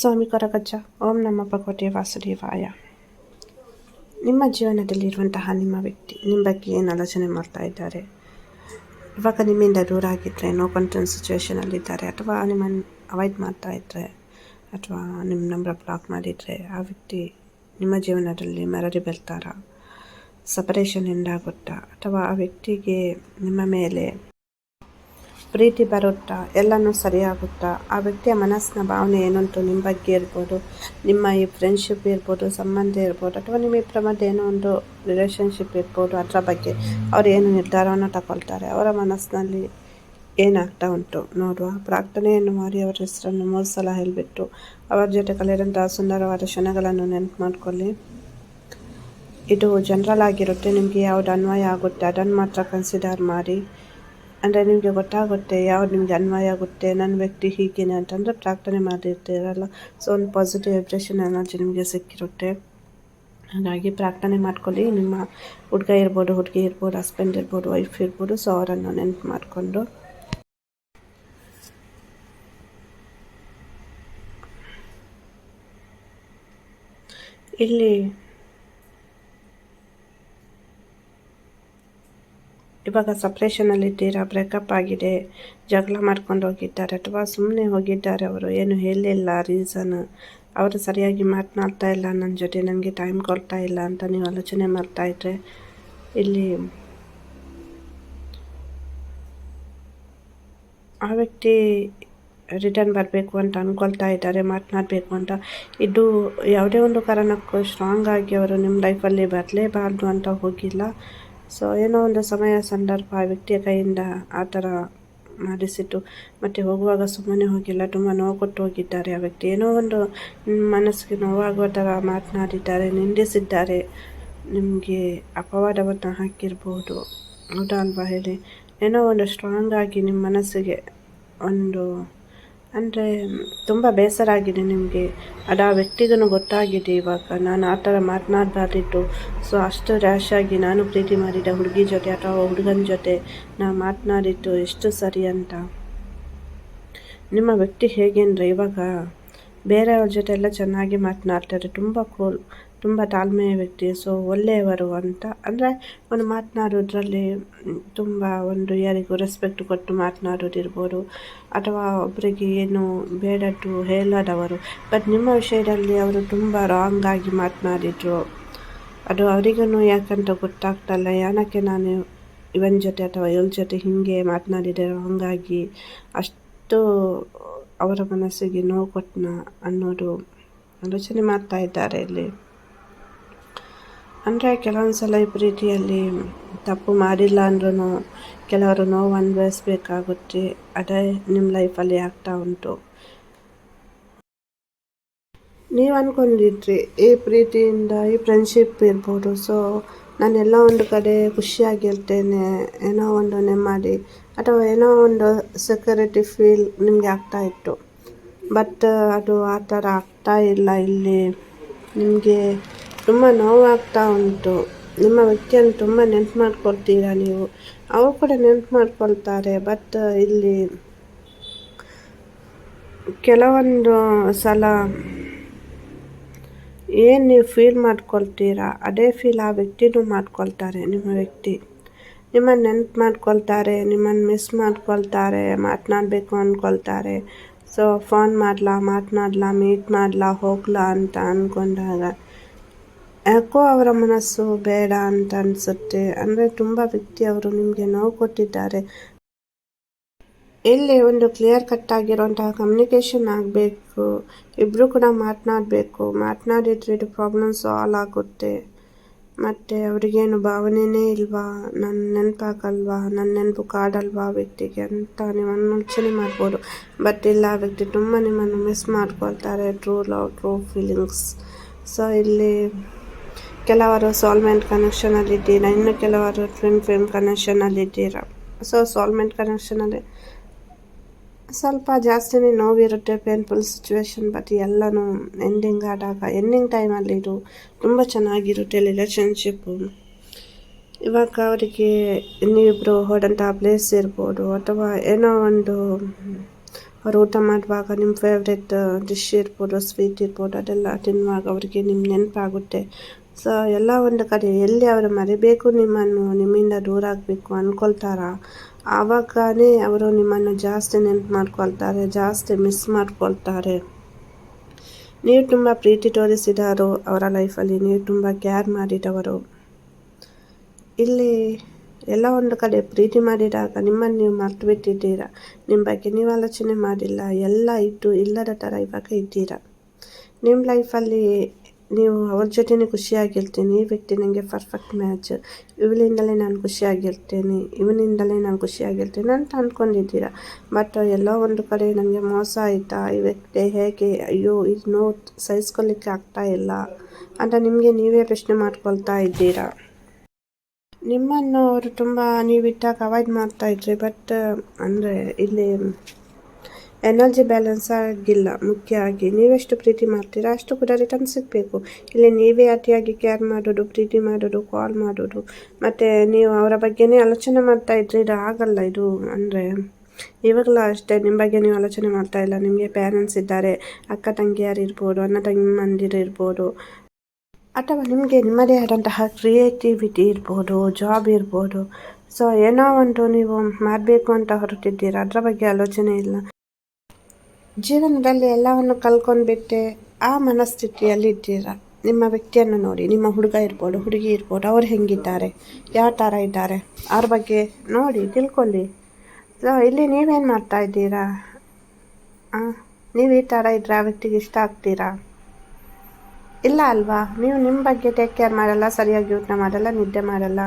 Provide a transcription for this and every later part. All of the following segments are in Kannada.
ಸ್ವಾಮಿ ಕೊರಗಜ್ಜ, ಓಂ ನಮ್ಮ ಭಗವತಿ ವಾಸುದೇವಾಯ. ನಿಮ್ಮ ಜೀವನದಲ್ಲಿರುವಂತಹ ನಿಮ್ಮ ವ್ಯಕ್ತಿ, ನಿಮ್ಮ ಬಗ್ಗೆ ಏನು ಆಲೋಚನೆ ಮಾಡ್ತಾ ಇದ್ದಾರೆ? ಇವಾಗ ನಿಮ್ಮಿಂದ ದೂರ ಆಗಿದ್ದರೆ ನೋ ಕಂಟ್ರೋಲ್ ಸಿಚುವೇಷನಲ್ಲಿದ್ದಾರೆ ಅಥವಾ ನಿಮ್ಮನ್ನು ಅವಾಯ್ಡ್ ಮಾಡ್ತಾ ಇದ್ದರೆ ಅಥವಾ ನಿಮ್ಮ ನಂಬರ್ ಬ್ಲಾಕ್ ಮಾಡಿದರೆ, ಆ ವ್ಯಕ್ತಿ ನಿಮ್ಮ ಜೀವನದಲ್ಲಿ ಮರಳಿ ಬರ್ತಾರಾ ಸಪರೇಷನ್ ಎಂಡಾಗುತ್ತಾ ಅಥವಾ ಆ ವ್ಯಕ್ತಿಗೆ ನಿಮ್ಮ ಮೇಲೆ ಪ್ರೀತಿ ಬರುತ್ತಾ? ಎಲ್ಲನೂ ಸರಿಯಾಗುತ್ತಾ? ಆ ವ್ಯಕ್ತಿಯ ಮನಸ್ಸಿನ ಭಾವನೆ ಏನುಂಟು ನಿಮ್ಮ ಬಗ್ಗೆ ಇರ್ಬೋದು, ನಿಮ್ಮ ಈ ಫ್ರೆಂಡ್ಶಿಪ್ ಇರ್ಬೋದು, ಸಂಬಂಧ ಇರ್ಬೋದು, ಅಥವಾ ನಿಮ್ಮ ಇಬ್ಬರ ಏನೋ ಒಂದು ರಿಲೇಷನ್ಶಿಪ್ ಇರ್ಬೋದು, ಅದರ ಬಗ್ಗೆ ಅವ್ರು ಏನು ನಿರ್ಧಾರವನ್ನು ತಗೊಳ್ತಾರೆ? ಅವರ ಮನಸ್ಸಿನಲ್ಲಿ ಏನಾಗ್ತಾ ಉಂಟು? ನೋಡುವ. ಪ್ರಾರ್ಥನೆಯನ್ನು ಮಾಡಿ ಅವರ ಹೆಸರನ್ನು ಮೂರು ಸಲ ಹೇಳಿಬಿಟ್ಟು ಅವರ ಜೊತೆ ಕಲಿಯೋಂತಹ ಸುಂದರವಾದ ಕ್ಷಣಗಳನ್ನು ನೆನಪು ಮಾಡಿಕೊಳ್ಳಿ. ಇದು ಜನರಲ್ ಆಗಿರುತ್ತೆ. ನಿಮಗೆ ಯಾವುದು ಅನ್ವಯ ಆಗುತ್ತೆ, ಅದನ್ನು ಮಾತ್ರ ಕನ್ಸಿಡರ್ ಮಾಡಿ. ಅಂದರೆ ನಿಮಗೆ ಗೊತ್ತಾಗುತ್ತೆ, ಯಾವ್ದು ನಿಮಗೆ ಅನ್ವಯ ಆಗುತ್ತೆ ನನ್ನ ವ್ಯಕ್ತಿ ಹೀಗೇನೆ ಅಂತಂದರೆ ಪ್ರಾರ್ಥನೆ ಮಾಡಿರ್ತೀರಲ್ಲ ಸೊ ಒಂದು ಪಾಸಿಟಿವ್ ವೈಬ್ರೇಷನ್ ಎನರ್ಜಿ ನಿಮಗೆ ಸಿಕ್ಕಿರುತ್ತೆ. ಹಾಗಾಗಿ ಪ್ರಾರ್ಥನೆ ಮಾಡ್ಕೊಳ್ಳಿ. ನಿಮ್ಮ ಹುಡುಗ ಇರ್ಬೋದು, ಹುಡುಗಿ ಇರ್ಬೋದು ಹಸ್ಬೆಂಡ್ ಇರ್ಬೋದು ವೈಫ್ ಇರ್ಬೋದು ಸೊ ಅವರನ್ನು ನೆನಪು ಮಾಡಿಕೊಂಡು. ಇಲ್ಲಿ ಇವಾಗ ಸಪ್ರೇಷನಲ್ಲಿದ್ದೀರಾ ಬ್ರೇಕಪ್ ಆಗಿದೆ, ಜಗಳ ಮಾಡ್ಕೊಂಡು ಹೋಗಿದ್ದಾರೆ ಅಥವಾ ಸುಮ್ಮನೆ ಹೋಗಿದ್ದಾರೆ ಅವರು, ಏನು ಹೇಳಿಲ್ಲ ರೀಸನ್ ಅವರು ಸರಿಯಾಗಿ ಮಾತನಾಡ್ತಾ ಇಲ್ಲ ನನ್ನ ಜೊತೆ ನನಗೆ ಟೈಮ್ ಕೊಡ್ತಾ ಇಲ್ಲ ಅಂತ ನೀವು ಆಲೋಚನೆ ಮಾಡ್ತಾ ಇದ್ರೆ ಇಲ್ಲಿ ಆ ವ್ಯಕ್ತಿ ರಿಟರ್ನ್ ಬರಬೇಕು ಅಂತ ಅಂದ್ಕೊಳ್ತಾ ಇದ್ದಾರೆ ಮಾತನಾಡಬೇಕು ಅಂತ. ಇದು ಯಾವುದೇ ಒಂದು ಕಾರಣಕ್ಕೂ ಸ್ಟ್ರಾಂಗ್ ಆಗಿ ಅವರು ನಿಮ್ಮ ಲೈಫಲ್ಲಿ ಬರಲೇಬಾರ್ದು ಅಂತ ಹೋಗಿಲ್ಲ. ಸೊ ಏನೋ ಒಂದು ಸಮಯ ಸಂದರ್ಭ, ಆ ವ್ಯಕ್ತಿಯ ಕೈಯಿಂದ ಆ ಥರ ಮಾಡಿಸಿಟ್ಟು, ಮತ್ತು ಹೋಗುವಾಗ ಸುಮ್ಮನೆ ಹೋಗಿಲ್ಲ ತುಂಬ ನೋವು ಕೊಟ್ಟು ಹೋಗಿದ್ದಾರೆ. ಆ ವ್ಯಕ್ತಿ ಏನೋ ಒಂದು ಮನಸ್ಸಿಗೆ ನೋವಾಗುವ ಥರ ಮಾತನಾಡಿದ್ದಾರೆ, ನಿಂದಿಸಿದ್ದಾರೆ. ನಿಮಗೆ ಅಪವಾದವನ್ನು ಹಾಕಿರ್ಬೋದು ಹೌದಾ ಅಲ್ವಾ ಹೇಳಿ? ಏನೋ ಒಂದು ಸ್ಟ್ರಾಂಗ್ ಆಗಿ ನಿಮ್ಮ ಮನಸ್ಸಿಗೆ ಒಂದು ಅಂದರೆ, ತುಂಬ ಬೇಸರ ಆಗಿದೆ ನಿಮಗೆ. ಅದು ಆ ವ್ಯಕ್ತಿಗೂ ಗೊತ್ತಾಗಿದೆ ಇವಾಗ. ನಾನು ಆ ಥರ ಮಾತನಾಡಬಾರ್ದಿತ್ತು. ಸೊ ಅಷ್ಟು ರ್ಯಾಶ್ ಆಗಿ ನಾನು ಪ್ರೀತಿ ಮಾಡಿದ ಹುಡುಗಿ ಜೊತೆ ಅಥವಾ ಹುಡುಗನ ಜೊತೆ ನಾನು ಮಾತನಾಡಿದ್ದು ಎಷ್ಟು ಸರಿ ಅಂತ. ನಿಮ್ಮ ವ್ಯಕ್ತಿ ಹೇಗೆ ಅಂದರೆ ಇವಾಗ ಬೇರೆಯವ್ರ ಜೊತೆ ಎಲ್ಲ ಚೆನ್ನಾಗಿ ಮಾತನಾಡ್ತಾರೆ. ತುಂಬ ಕೂಲ್ ತುಂಬ ತಾಳ್ಮೆಯ ವ್ಯಕ್ತಿ, ಸೊ ಒಳ್ಳೆಯವರು ಅಂತ. ಅಂದರೆ ಒಂದು ಮಾತನಾಡೋದ್ರಲ್ಲಿ ತುಂಬ ಒಂದು ಯಾರಿಗೂ ರೆಸ್ಪೆಕ್ಟ್ ಕೊಟ್ಟು ಮಾತನಾಡೋದಿರ್ಬೋದು ಅಥವಾ ಒಬ್ಬರಿಗೆ ಏನು ಬೇಡದ್ದು ಹೇಳದವರು. ಬಟ್ ನಿಮ್ಮ ವಿಷಯದಲ್ಲಿ ಅವರು ತುಂಬ ರಾಂಗ್ ಆಗಿ ಮಾತನಾಡಿದರು. ಅದು ಅವರಿಗೂ ಯಾಕಂತ ಗೊತ್ತಾಗ್ತಲ್ಲ ಏನಕ್ಕೆ ನಾನು ಇವನ ಜೊತೆ ಅಥವಾ ಇವಳ ಜೊತೆ ಹೀಗೆ ಮಾತನಾಡಿದೆ ಹಂಗಾಗಿ ಅಷ್ಟು ಅವರ ಮನಸ್ಸಿಗೆ ನೋವು ಕೊಟ್ಟನ ಅನ್ನೋದು ಆಲೋಚನೆ ಮಾಡ್ತಾ ಇದ್ದಾರೆ ಇಲ್ಲಿ. ಅಂದರೆ ಕೆಲವೊಂದು ಸಲ ಈ ಪ್ರೀತಿಯಲ್ಲಿ ತಪ್ಪು ಮಾಡಿಲ್ಲ ಅಂದ್ರೂ ಕೆಲವರು ನೋವು ಅನುಭವಿಸ್ಬೇಕಾಗುತ್ತೆ ಅದೇ ನಿಮ್ಮ ಲೈಫಲ್ಲಿ ಆಗ್ತಾ ಉಂಟು. ನೀವು ಅಂದ್ಕೊಂಡಿದ್ರಿ ಈ ಪ್ರೀತಿಯಿಂದ ಈ ಫ್ರೆಂಡ್ಶಿಪ್ ಇರ್ಬೋದು. ಸೊ ಎಲ್ಲ ಒಂದು ಕಡೆ ಖುಷಿಯಾಗಿರ್ತೇನೆ. ಏನೋ ಒಂದು ನೆಮ್ಮದಿ ಅಥವಾ ಏನೋ ಒಂದು ಸೆಕ್ಯೂರಿಟಿ ಫೀಲ್ ನಿಮಗೆ ಆಗ್ತಾ ಇತ್ತು. ಬಟ್ ಅದು ಆ ಥರ ಆಗ್ತಾ ಇಲ್ಲ ಇಲ್ಲಿ. ನಿಮಗೆ ತುಂಬ ನೋವಾಗ್ತಾ ಉಂಟು. ನಿಮ್ಮ ವ್ಯಕ್ತಿಯನ್ನು ತುಂಬ ನೆನ್ಪು ಮಾಡ್ಕೊಳ್ತೀರಾ ನೀವು? ಅವರು ಕೂಡ ನೆನ್ಪು ಮಾಡ್ಕೊಳ್ತಾರೆ ಬಟ್ ಇಲ್ಲಿ ಕೆಲವೊಂದು ಸಲ ಏನು ನೀವು ಫೀಲ್ ಮಾಡ್ಕೊಳ್ತೀರಾ, ಅದೇ ಫೀಲ್ ಆ ವ್ಯಕ್ತಿನೂ ಮಾಡ್ಕೊಳ್ತಾರೆ, ನಿಮ್ಮ ವ್ಯಕ್ತಿ. ನಿಮ್ಮನ್ನು ನೆನ್ಪು ಮಾಡ್ಕೊಳ್ತಾರೆ ನಿಮ್ಮನ್ನು ಮಿಸ್ ಮಾಡ್ಕೊಳ್ತಾರೆ, ಮಾತನಾಡಬೇಕು ಅಂದ್ಕೊಳ್ತಾರೆ ಸೊ ಫೋನ್ ಮಾಡಲಾ, ಮಾತನಾಡಲಾ ಮೀಟ್ ಮಾಡಲಾ, ಹೋಗ್ಲಾ ಅಂತ ಅಂದ್ಕೊಂಡಾಗ ಯಾಕೋ ಅವರ ಮನಸ್ಸು ಬೇಡ ಅಂತ ಅನಿಸುತ್ತೆ. ಅಂದರೆ ತುಂಬ ವ್ಯಕ್ತಿ ಅವರು ನಿಮಗೆ ನೋವು ಕೊಟ್ಟಿದ್ದಾರೆ. ಇಲ್ಲಿ ಒಂದು ಕ್ಲಿಯರ್ ಕಟ್ ಆಗಿರುವಂತಹ ಕಮ್ಯುನಿಕೇಷನ್ ಆಗಬೇಕು. ಇಬ್ಬರು ಕೂಡ ಮಾತನಾಡಬೇಕು. ಮಾತನಾಡಿದ್ರೆ ಇದು ಪ್ರಾಬ್ಲಮ್ ಸಾಲ್ವ್ ಆಗುತ್ತೆ. ಮತ್ತು ಅವರಿಗೇನು ಭಾವನೆನೇ ಇಲ್ವಾ? ನನ್ನ ನೆನಪಾಗಲ್ವಾ? ನನ್ನ ನೆನಪು ಕಾಡಲ್ವಾ ವ್ಯಕ್ತಿಗೆ ಅಂತ ನೀವು ಮುಂಚನೆ ಮಾಡ್ಬೋದು. ಬಟ್ ಇಲ್ಲ ವ್ಯಕ್ತಿ ತುಂಬ ನಿಮ್ಮನ್ನು ಮಿಸ್ ಮಾಡ್ಕೊಳ್ತಾರೆ. True love true feelings so ಇಲ್ಲಿ ಕೆಲವರು ಸೋಲ್ಮೆಂಟ್ ಕನೆಕ್ಷನಲ್ಲಿದ್ದೀರಾ ಇನ್ನು ಕೆಲವರು ಟ್ವಿನ್ ಫಿಲ್ಮ್ ಕನೆಕ್ಷನಲ್ಲಿದ್ದೀರಾ ಸೊ ಸೋಲ್ಮೆಂಟ್ ಕನೆಕ್ಷನಲ್ಲಿ ಸ್ವಲ್ಪ ಜಾಸ್ತಿನೇ ನೋವಿರುತ್ತೆ ಪೇನ್ಫುಲ್ ಸಿಚುವೇಶನ್ ಬಟ್ ಎಲ್ಲನೂ ಎಂಡಿಂಗ್ ಆದಾಗ ಎಂಡಿಂಗ್ ಟೈಮಲ್ಲಿ ಇದು ತುಂಬ ಚೆನ್ನಾಗಿರುತ್ತೆ ರಿಲೇಷನ್ಶಿಪ್ಪು ಇವಾಗ ಅವರಿಗೆ ಇನ್ನಿಬ್ಬರು ಹೋದಂಥ ಪ್ಲೇಸ್ ಇರ್ಬೋದು, ಅಥವಾ ಏನೋ ಒಂದು ಅವ್ರು ಊಟ ಮಾಡುವಾಗ ನಿಮ್ಮ ಫೇವ್ರೆಟ್ ಡಿಶ್ ಇರ್ಬೋದು ಸ್ವೀಟ್ ಇರ್ಬೋದು, ಅದೆಲ್ಲ ತಿನ್ನುವಾಗ ಅವರಿಗೆ ನಿಮ್ಮ ನೆನಪಾಗುತ್ತೆ. ಸೊ ಎಲ್ಲ ಒಂದು ಕಡೆ ಎಲ್ಲಿ ಅವರು ಮರಿಬೇಕು ನಿಮ್ಮನ್ನು, ನಿಮ್ಮಿಂದ ದೂರ ಆಗಬೇಕು ಅಂದ್ಕೊಳ್ತಾರ ಆವಾಗನೇ ಅವರು ನಿಮ್ಮನ್ನು ಜಾಸ್ತಿ ನೆನಪು ಮಾಡ್ಕೊಳ್ತಾರೆ, ಜಾಸ್ತಿ ಮಿಸ್ ಮಾಡ್ಕೊಳ್ತಾರೆ. ನೀವು ತುಂಬ ಪ್ರೀತಿ ತೋರಿಸಿದವರು ಅವರ ಲೈಫಲ್ಲಿ ನೀವು ತುಂಬ ಕೇರ್ ಮಾಡಿದವರು. ಇಲ್ಲಿ ಎಲ್ಲ ಒಂದು ಕಡೆ ಪ್ರೀತಿ ಮಾಡಿದಾಗ ನಿಮ್ಮನ್ನು ನೀವು ಮರ್ತು ಬಿಟ್ಟಿದ್ದೀರಾ, ನಿಮ್ಮ ಬಗ್ಗೆ ನೀವು ಆಲೋಚನೆ ಮಾಡಿಲ್ಲ, ಎಲ್ಲ ಇದ್ದು ಇಲ್ಲದ ಥರ ಇವಾಗ ಇದ್ದೀರಾ. ನಿಮ್ಮ ಲೈಫಲ್ಲಿ ನೀವು ಅವ್ರ ಜೊತೆನೇ ಖುಷಿಯಾಗಿರ್ತೀನಿ, ಈ ವ್ಯಕ್ತಿ ನನಗೆ ಪರ್ಫೆಕ್ಟ್ ಮ್ಯಾಚ್ ಇವಳಿಂದಲೇ ನಾನು ಖುಷಿಯಾಗಿರ್ತೇನೆ, ಇವನಿಂದಲೇ ನಾನು ಖುಷಿಯಾಗಿರ್ತೇನೆ ಅಂತ ಅಂದ್ಕೊಂಡಿದ್ದೀರ ಬಟ್ ಎಲ್ಲೋ ಒಂದು ಕಡೆ ನನಗೆ ಮೋಸ ಆಯಿತಾ? ಈ ವ್ಯಕ್ತಿ ಹೇಗೆ? ಅಯ್ಯೋ ಇದು ನೋ ಸಹಿಸ್ಕೊಳ್ಳಿಕ್ಕೆ ಆಗ್ತಾ ಇಲ್ಲ ಅಂತ ನಿಮಗೆ ನೀವೇ ಪ್ರಶ್ನೆ ಮಾಡ್ಕೊಳ್ತಾ ಇದ್ದೀರಾ? ನಿಮ್ಮನ್ನು ಅವರು ತುಂಬ ನೀವಿಟ್ಟಾಗ ಅವಾಯ್ಡ್ ಮಾಡ್ತಾಯಿದ್ರಿ ಬಟ್ ಅಂದರೆ ಇಲ್ಲಿ ಎನರ್ಜಿ ಬ್ಯಾಲೆನ್ಸ್ ಆಗಿಲ್ಲ, ಮುಖ್ಯ ಆಗಿ. ನೀವೆಷ್ಟು ಪ್ರೀತಿ ಮಾಡ್ತೀರಾ? ಅಷ್ಟು ಕೂಡ ರಿಟರ್ನ್ ಸಿಗಬೇಕು. ಇಲ್ಲಿ ನೀವೇ ಅತಿಯಾಗಿ ಕೇರ್ ಮಾಡೋದು, ಪ್ರೀತಿ ಮಾಡೋದು ಕಾಲ್ ಮಾಡೋದು. ಮತ್ತು ನೀವು ಅವರ ಬಗ್ಗೆನೇ ಆಲೋಚನೆ ಮಾಡ್ತಾ ಇದ್ರೆ ಇದು ಆಗಲ್ಲ ಇದು. ಅಂದರೆ, ಇವಾಗಲೂ ಅಷ್ಟೇ, ನಿಮ್ಮ ಬಗ್ಗೆ ನೀವು ಆಲೋಚನೆ ಮಾಡ್ತಾ ಇಲ್ಲ. ನಿಮಗೆ ಪೇರೆಂಟ್ಸ್ ಇದ್ದಾರೆ, ಅಕ್ಕ ತಂಗಿಯರು ಇರ್ಬೋದು, ಅಣ್ಣ ತಂಗಿ ಮಂದಿರು ಇರ್ಬೋದು. ಅಥವಾ ನಿಮಗೆ ನಿಮ್ಮದೇ ಆದಂತಹ ಕ್ರಿಯೇಟಿವಿಟಿ ಇರ್ಬೋದು ಜಾಬ್ ಇರ್ಬೋದು. ಸೊ ಏನೋ ಒಂದು ನೀವು ಮಾಡಬೇಕು ಅಂತ ಹೊರಟಿದ್ದೀರ? ಅದರ ಬಗ್ಗೆ ಆಲೋಚನೆ ಇಲ್ಲ. ಜೀವನದಲ್ಲಿ ಎಲ್ಲವನ್ನು ಕಲ್ಕೊಂಡ್ಬಿಟ್ಟೆ ಆ ಮನಸ್ಥಿತಿಯಲ್ಲಿ ಇದ್ದೀರಾ. ನಿಮ್ಮ ವ್ಯಕ್ತಿಯನ್ನು ನೋಡಿ, ನಿಮ್ಮ ಹುಡುಗ ಇರ್ಬೋದು, ಹುಡುಗಿ ಇರ್ಬೋದು, ಅವ್ರು ಹೆಂಗಿದ್ದಾರೆ, ಯಾವ ಥರ ಇದ್ದಾರೆ, ಅವ್ರ ಬಗ್ಗೆ ನೋಡಿ, ತಿಳ್ಕೊಳ್ಳಿ. ಸೊ ಇಲ್ಲಿ ನೀವೇನು ಮಾಡ್ತಾ ಇದ್ದೀರಾ? ನೀವು ಈ ಥರ ಇದ್ರೆ ಆ ವ್ಯಕ್ತಿಗೆ ಇಷ್ಟ ಆಗ್ತೀರಾ? ಇಲ್ಲ ಅಲ್ವಾ? ನೀವು ನಿಮ್ಮ ಬಗ್ಗೆ ಟೇಕ್ ಕೇರ್ ಮಾಡಲ್ಲ, ಸರಿಯಾಗಿ ಊಟ ಮಾಡಲ್ಲ, ನಿದ್ದೆ ಮಾಡಲ್ಲ.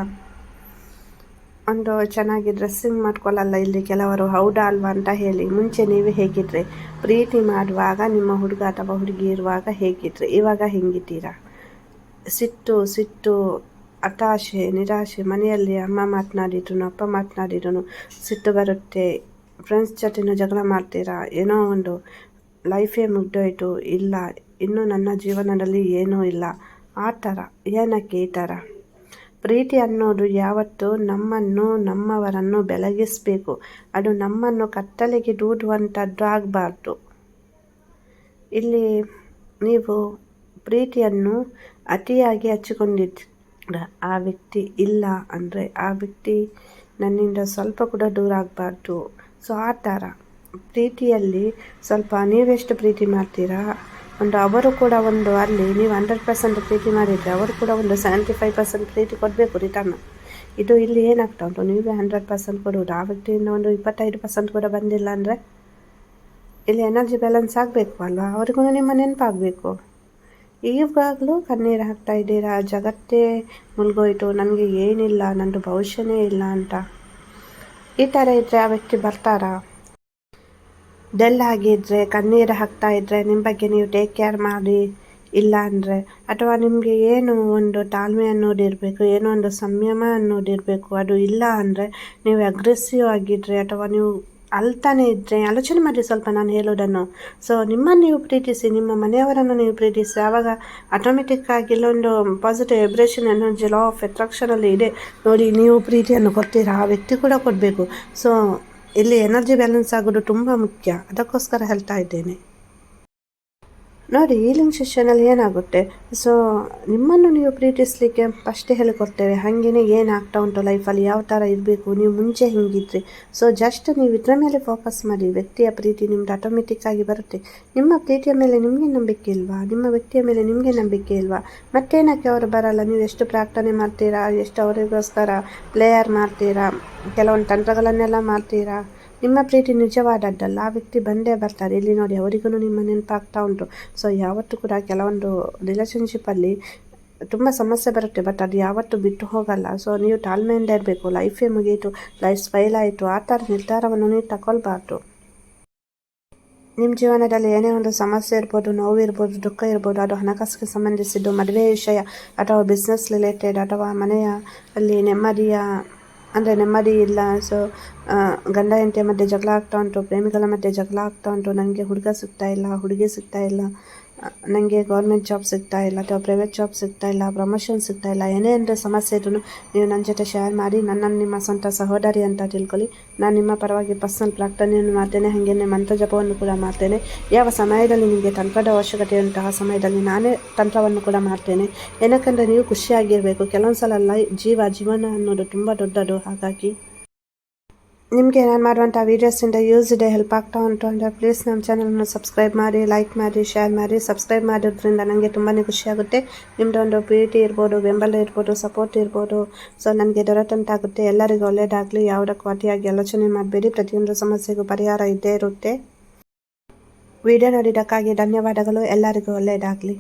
ಒಂದು ಚೆನ್ನಾಗಿ ಡ್ರೆಸ್ಸಿಂಗ್ ಮಾಡ್ಕೊಳ್ಳಲ್ಲ ಇಲ್ಲಿ ಕೆಲವರು, ಹೌದಾ ಅಲ್ವಾ ಅಂತ ಹೇಳಿ. ಮುಂಚೆ ನೀವು ಹೇಗಿದ್ರಿ, ಪ್ರೀತಿ ಮಾಡುವಾಗ, ನಿಮ್ಮ ಹುಡುಗ ಅಥವಾ ಹುಡುಗಿ ಇರುವಾಗ ಹೇಗಿದ್ರಿ, ಇವಾಗ ಹೆಂಗಿದ್ದೀರಾ? ಸಿಟ್ಟು ಸಿಟ್ಟು, ಹತಾಶೆ, ನಿರಾಶೆ, ಮನೆಯಲ್ಲಿ ಅಮ್ಮ ಮಾತನಾಡಿದ್ರು, ಅಪ್ಪ ಮಾತನಾಡಿದ್ರು, ಸಿಟ್ಟು ಬರುತ್ತೆ ಫ್ರೆಂಡ್ಸ್ ಜೊತೆನೂ ಜಗಳ ಮಾಡ್ತೀರಾ? ಏನೋ ಒಂದು ಲೈಫೇ ಮುಗ್ದೋಯ್ತು, ಇಲ್ಲ, ಇನ್ನೂ ನನ್ನ ಜೀವನದಲ್ಲಿ ಏನೂ ಇಲ್ಲ. ಆ ಥರ, ಏನಕ್ಕೆ ಈ ಥರ? ಪ್ರೀತಿ ಅನ್ನೋದು ಯಾವತ್ತೂ ನಮ್ಮನ್ನು, ನಮ್ಮವರನ್ನು ಬೆಳಗಿಸಬೇಕು. ಅದು ನಮ್ಮನ್ನು ಕತ್ತಲೆಗೆ ದೂಡುವಂಥದ್ದು ಆಗಬಾರ್ದು. ಇಲ್ಲಿ ನೀವು ಪ್ರೀತಿಯನ್ನು ಅತಿಯಾಗಿ ಹಚ್ಚಿಕೊಂಡಿದ್ದ ಆ ವ್ಯಕ್ತಿ ಇಲ್ಲ ಅಂದರೆ ಆ ವ್ಯಕ್ತಿ ನನ್ನಿಂದ ಸ್ವಲ್ಪ ಕೂಡ ದೂರ ಆಗಬಾರ್ದು. ಸೊ ಆ ಥರ. ಪ್ರೀತಿಯಲ್ಲಿ ಸ್ವಲ್ಪ ನೀವೆಷ್ಟು ಪ್ರೀತಿ ಮಾಡ್ತೀರಾ? ಒಂದು ಅವರು ಕೂಡ ಒಂದು ಅಲ್ಲಿ ನೀವು ಹಂಡ್ರೆಡ್ ಪರ್ಸೆಂಟ್ ಪ್ರೀತಿ ಮಾಡಿದರೆ ಅವರು ಕೂಡ ಒಂದು ಸೆವೆಂಟಿ ಫೈವ್ ಪರ್ಸೆಂಟ್ ಪ್ರೀತಿ ಕೊಡಬೇಕು ರಿಟರ್ನ್ ಇದು ಇಲ್ಲಿ ಏನಾಗ್ತಾ ಉಂಟು? ನೀವೇ ಹಂಡ್ರೆಡ್ ಪರ್ಸೆಂಟ್ ಕೊಡುವುದು. ಆ ವ್ಯಕ್ತಿಯಿಂದ ಒಂದು ಇಪ್ಪತ್ತೈದು ಪರ್ಸೆಂಟ್ ಕೂಡ ಬಂದಿಲ್ಲ ಅಂದರೆ ಇಲ್ಲಿ ಎನರ್ಜಿ ಬ್ಯಾಲೆನ್ಸ್ ಆಗಬೇಕು ಅಲ್ವಾ? ಅವ್ರಿಗೂ ನಿಮ್ಮ ನೆನಪಾಗಬೇಕು. ಈಗಾಗಲೂ ಕಣ್ಣೀರು ಹಾಕ್ತಾ ಇದ್ದೀರಾ? ಜಗತ್ತೇ ಮುಳುಗೋಯ್ತು ನನಗೆ ಏನಿಲ್ಲ ನನ್ನದು ಭವಿಷ್ಯನೇ ಇಲ್ಲ ಅಂತ. ಈ ಥರ ಇದ್ದರೆ ಆ ವ್ಯಕ್ತಿ ಬರ್ತಾರಾ? ಡಲ್ ಆಗಿದ್ದರೆ ಕಣ್ಣೀರು ಹಾಕ್ತಾ ಇದ್ದರೆ ನಿಮ್ಮ ಬಗ್ಗೆ ನೀವು ಟೇಕ್ ಕೇರ್ ಮಾಡಿ, ಇಲ್ಲ ಅಂದರೆ, ಅಥವಾ ನಿಮಗೆ ಏನು ಒಂದು ತಾಳ್ಮೆ ಅನ್ನೋದಿರಬೇಕು ಏನೋ ಒಂದು ಸಂಯಮ ಅನ್ನೋದಿರಬೇಕು ಅದು ಇಲ್ಲ ಅಂದರೆ ನೀವು ಅಗ್ರೆಸಿವ್ ಆಗಿದ್ದರೆ ಅಥವಾ ನೀವು ಅಲ್ತಾನೆ ಇದ್ದರೆ ಆಲೋಚನೆ ಮಾಡಿ ಸ್ವಲ್ಪ ನಾನು ಹೇಳೋದನ್ನು. ಸೊ ನಿಮ್ಮನ್ನು ನೀವು ಪ್ರೀತಿಸಿ, ನಿಮ್ಮ ಮನೆಯವರನ್ನು ನೀವು ಪ್ರೀತಿಸಿ. ಆವಾಗ ಆಟೋಮೆಟಿಕ್ಕಾಗಿ ಇಲ್ಲೊಂದು positive vibration energy law of ಅಟ್ರಾಕ್ಷನಲ್ಲಿ ಇದೆ. ನೋಡಿ, ನೀವು ಪ್ರೀತಿಯನ್ನು ಕೊಡ್ತೀರಾ? ಆ ವ್ಯಕ್ತಿ ಕೂಡ ಕೊಡಬೇಕು. ಸೊ ಇಲ್ಲಿ ಎನರ್ಜಿ ಬ್ಯಾಲೆನ್ಸ್ ಆಗೋದು ತುಂಬ ಮುಖ್ಯ. ಅದಕ್ಕೋಸ್ಕರ ಹೇಳ್ತಾ ಇದ್ದೇನೆ. ನೋಡಿ ಈಲಿಂಗ್ ಸೆಷನಲ್ಲಿ ಏನಾಗುತ್ತೆ? ಸೊ ನಿಮ್ಮನ್ನು ನೀವು ಪ್ರೀತಿಸಲಿಕ್ಕೆ ಫಸ್ಟೇ ಹೇಳಿಕೊಡ್ತೇವೆ, ಹಾಗೇನೆ ಆಗ್ತಾ ಉಂಟು ಲೈಫಲ್ಲಿ ಯಾವ ಥರ ಇರಬೇಕು, ನೀವು ಮುಂಚೆ ಹಿಂಗಿದ್ರಿ. ಸೊ ಜಸ್ಟ್ ನೀವು ಇದರ ಮೇಲೆ ಫೋಕಸ್ ಮಾಡಿ, ವ್ಯಕ್ತಿಯ ಪ್ರೀತಿ ನಿಮ್ದು ಆಟೋಮೆಟಿಕ್ಕಾಗಿ ಬರುತ್ತೆ. ನಿಮ್ಮ ಪ್ರೀತಿಯ ಮೇಲೆ ನಿಮಗೆ ನಂಬಿಕೆ ಇಲ್ವಾ? ನಿಮ್ಮ ವ್ಯಕ್ತಿಯ ಮೇಲೆ ನಿಮಗೆ ನಂಬಿಕೆ ಇಲ್ವಾ? ಮತ್ತೇನಕ್ಕೆ ಅವರು ಬರಲ್ಲ? ನೀವು ಎಷ್ಟು ಪ್ರಾರ್ಥನೆ ಮಾಡ್ತೀರಾ? ಎಷ್ಟು ಅವರಿಗೋಸ್ಕರ ಪ್ಲೇಯರ್ ಮಾಡ್ತೀರಾ? ಕೆಲವೊಂದು ತಂತ್ರಗಳನ್ನೆಲ್ಲ ಮಾಡ್ತೀರಾ? ನಿಮ್ಮ ಪ್ರೀತಿ ನಿಜವಾದದ್ದಲ್ಲ. ಆ ವ್ಯಕ್ತಿ ಬಂದೇ ಬರ್ತಾರೆ. ಇಲ್ಲಿ ನೋಡಿ ಅವರಿಗೂ ನಿಮ್ಮ ನೆನಪಾಗ್ತಾ ಉಂಟು. ಸೊ ಯಾವತ್ತೂ ಕೂಡ ಕೆಲವೊಂದು ರಿಲೇಷನ್ಶಿಪ್ಪಲ್ಲಿ ತುಂಬ ಸಮಸ್ಯೆ ಬರುತ್ತೆ. ಬಟ್ ಅದು ಯಾವತ್ತೂ ಬಿಟ್ಟು ಹೋಗಲ್ಲ. ಸೊ ನೀವು ತಾಳ್ಮೆಯಿಂದ ಇರಬೇಕು. ಲೈಫೇ ಮುಗಿಯಿತು ಲೈಫ್ ಸ್ಪೈಲ್ ಆಯಿತು. ಆ ಥರ ನಿರ್ಧಾರವನ್ನು ನೀವು ತಗೊಳ್ಬಾರ್ದು ನಿಮ್ಮ ಜೀವನದಲ್ಲಿ ಏನೇ ಒಂದು ಸಮಸ್ಯೆ ಇರ್ಬೋದು, ನೋವು ಇರ್ಬೋದು, ದುಃಖ ಇರ್ಬೋದು, ಅದು ಹಣಕಾಸಿಗೆ ಸಂಬಂಧಿಸಿದ್ದು, ಮದುವೆ ವಿಷಯ, ಅಥವಾ ಬಿಸ್ನೆಸ್ ರಿಲೇಟೆಡ್ ಅಥವಾ ಮನೆಯ ಅಲ್ಲಿ ನೆಮ್ಮದಿಯ ಅಂದರೆ ನೆಮ್ಮದಿ ಇಲ್ಲ. ಸೊ ಗಂಡ ಹೆಂಡತಿಯ ಮಧ್ಯೆ ಜಗಳ ಆಗ್ತಾ ಉಂಟು, ಪ್ರೇಮಿಗಳ ಮಧ್ಯೆ ಜಗಳ ಆಗ್ತಾ ಉಂಟು. ನನಗೆ ಹುಡುಗ ಸಿಗ್ತಾ ಇಲ್ಲ, ಹುಡುಗಿ ಸಿಗ್ತಾ ಇಲ್ಲ. ನನಗೆ ಗೌರ್ಮೆಂಟ್ ಜಾಬ್ ಸಿಗ್ತಾ ಇಲ್ಲ ಅಥವಾ ಪ್ರೈವೇಟ್ ಜಾಬ್ ಸಿಗ್ತಾ ಇಲ್ಲ ಪ್ರಮೋಷನ್ ಸಿಗ್ತಾ ಇಲ್ಲ, ಏನೇ ಅಂದರೆ ಸಮಸ್ಯೆ ಇದ್ರೂ ನೀವು ನನ್ನ ಜೊತೆ ಶೇರ್ ಮಾಡಿ, ನನ್ನನ್ನು ನಿಮ್ಮ ಸ್ವಂತ ಸಹೋದರಿ ಅಂತ ತಿಳ್ಕೊಳ್ಳಿ. ನಾನು ನಿಮ್ಮ ಪರವಾಗಿ ಪರ್ಸನಲ್ ಪ್ರಾರ್ಥನೆಯನ್ನು ಮಾಡ್ತೇನೆ ಹಾಗೆಯೇ ಮಂತ್ರ ಜಪವನ್ನು ಕೂಡ ಮಾಡ್ತೇನೆ. ಯಾವ ಸಮಯದಲ್ಲಿ ನಿಮಗೆ ತಂತ್ರದ ಅವಶ್ಯಕತೆ ಆ ಸಮಯದಲ್ಲಿ ನಾನೇ ತಂತ್ರವನ್ನು ಕೂಡ ಮಾಡ್ತೇನೆ. ಏನಕ್ಕಂದರೆ ನೀವು ಖುಷಿಯಾಗಿರಬೇಕು. ಕೆಲವೊಂದು ಸಲ ಲೈ, ಜೀವ, ಜೀವನ ಅನ್ನೋದು ತುಂಬ ದೊಡ್ಡದು. ಹಾಗಾಗಿ ನಿಮಗೆ ನಾನು ಮಾಡುವಂಥ ವೀಡಿಯೋಸಿಂದ ಯೂಸ್ ಇದೆ ಹೆಲ್ಪ್ ಆಗ್ತಾ ಉಂಟು ಅಂದರೆ ಪ್ಲೀಸ್ ನಮ್ಮ ಚಾನಲನ್ನು ಸಬ್ಸ್ಕ್ರೈಬ್ ಮಾಡಿ ಲೈಕ್ ಮಾಡಿ ಶೇರ್ ಮಾಡಿ. ಸಬ್ಸ್ಕ್ರೈಬ್ ಮಾಡೋದ್ರಿಂದ ನನಗೆ ತುಂಬಾ ಖುಷಿಯಾಗುತ್ತೆ ನಿಮ್ಮದು ಒಂದು ಪ್ರೀತಿ ಇರ್ಬೋದು, ಬೆಂಬಲ ಇರ್ಬೋದು ಸಪೋರ್ಟ್ ಇರ್ಬೋದು. ಸೊ ನನಗೆ ದೊರೆತಂತಾಗುತ್ತೆ ಎಲ್ಲರಿಗೂ ಒಳ್ಳೆಯದಾಗಲಿ ಯಾವುದಕ್ಕೂ ಅತಿಯಾಗಿ ಆಲೋಚನೆ ಮಾಡಬೇಡಿ. ಪ್ರತಿಯೊಂದು ಸಮಸ್ಯೆಗೂ ಪರಿಹಾರ ಇದ್ದೇ ಇರುತ್ತೆ. ವಿಡಿಯೋ ನೋಡಿದ್ದಕ್ಕಾಗಿ ಧನ್ಯವಾದಗಳು. ಎಲ್ಲರಿಗೂ ಒಳ್ಳೆಯದಾಗಲಿ